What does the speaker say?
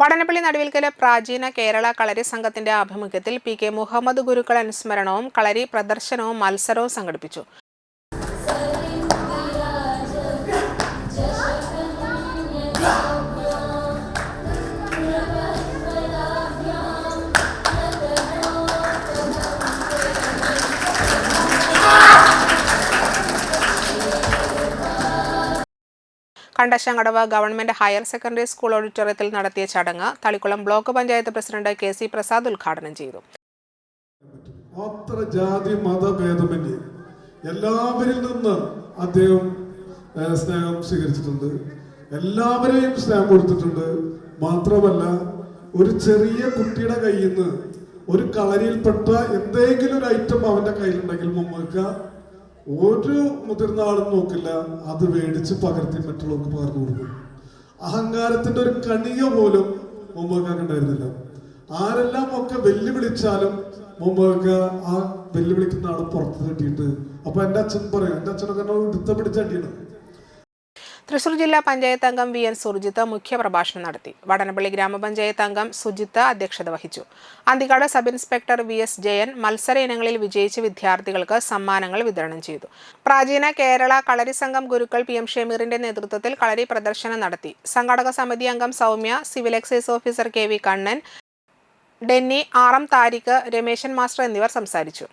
വടനപ്പള്ളി നടുവിൽക്കൽ പ്രാചീന കേരള കളരി സംഘത്തിന്റെ ആഭിമുഖ്യത്തിൽ പി കെ മുഹമ്മദ് ഗുരുക്കൾ അനുസ്മരണവും കളരി പ്രദർശനവും മത്സരവും സംഘടിപ്പിച്ചു. Kandassankadavu government higher secondary school ഓഡിറ്റോറിയത്തിൽ നടത്തിയ ചടങ്ങ് Thalikkulam block panchayat president K C Prasad ഉദ്ഘാടനം ചെയ്തു. നിന്ന് അദ്ദേഹം സ്നേഹം സ്വീകരിച്ചിട്ടുണ്ട്. എല്ലാവരെയും സ്നേഹം കൊടുത്തിട്ടുണ്ട്. മാത്രമല്ല ഒരു ചെറിയ കുട്ടിയുടെ കയ്യിൽ നിന്ന് ഒരു കളരിയിൽപ്പെട്ട എന്തെങ്കിലും ഒരു ഐറ്റം അവന്റെ കയ്യിലുണ്ടെങ്കിൽ മുമ്പ് ഒരു മുതിർന്ന ആളും നോക്കില്ല. അത് മേടിച്ച് പകർത്തി മറ്റുള്ളവർക്ക് പകർന്നു കൊടുക്കും. അഹങ്കാരത്തിന്റെ ഒരു കണിക പോലും മുമ്പൊക്കെ ഉണ്ടായിരുന്നില്ല. ആരെല്ലാം ഒക്കെ വെല്ലുവിളിച്ചാലും മുമ്പൊക്കെ ആ വെല്ലുവിളിക്കുന്ന ആൾ പുറത്ത് തട്ടിയിട്ട് അപ്പൊ എന്റെ അച്ഛൻ പറയും എന്റെ അച്ഛനൊക്കെ എന്നോട് എടുത്ത പിടിച്ചടിയാണ് തൃശൂർ ജില്ലാ പഞ്ചായത്ത് അംഗം വി എൻ സുർജിത്ത് മുഖ്യപ്രഭാഷണം നടത്തി. വടനപ്പള്ളി ഗ്രാമപഞ്ചായത്ത് അംഗം സുജിത്ത് അധ്യക്ഷത വഹിച്ചു. Anthikkad sub inspector V S Jayan മത്സര ഇനങ്ങളിൽ വിജയിച്ച വിദ്യാർത്ഥികൾക്ക് സമ്മാനങ്ങൾ വിതരണം ചെയ്തു. പ്രാചീന കേരള കളരി സംഘം ഗുരുക്കൾ പി എം ഷമീറിന്റെ നേതൃത്വത്തിൽ കളരി പ്രദർശനം നടത്തി. സംഘാടക സമിതി അംഗം Soumya civil excise officer K V Kannan Denny R M Tariq Rameshan master എന്നിവർ സംസാരിച്ചു.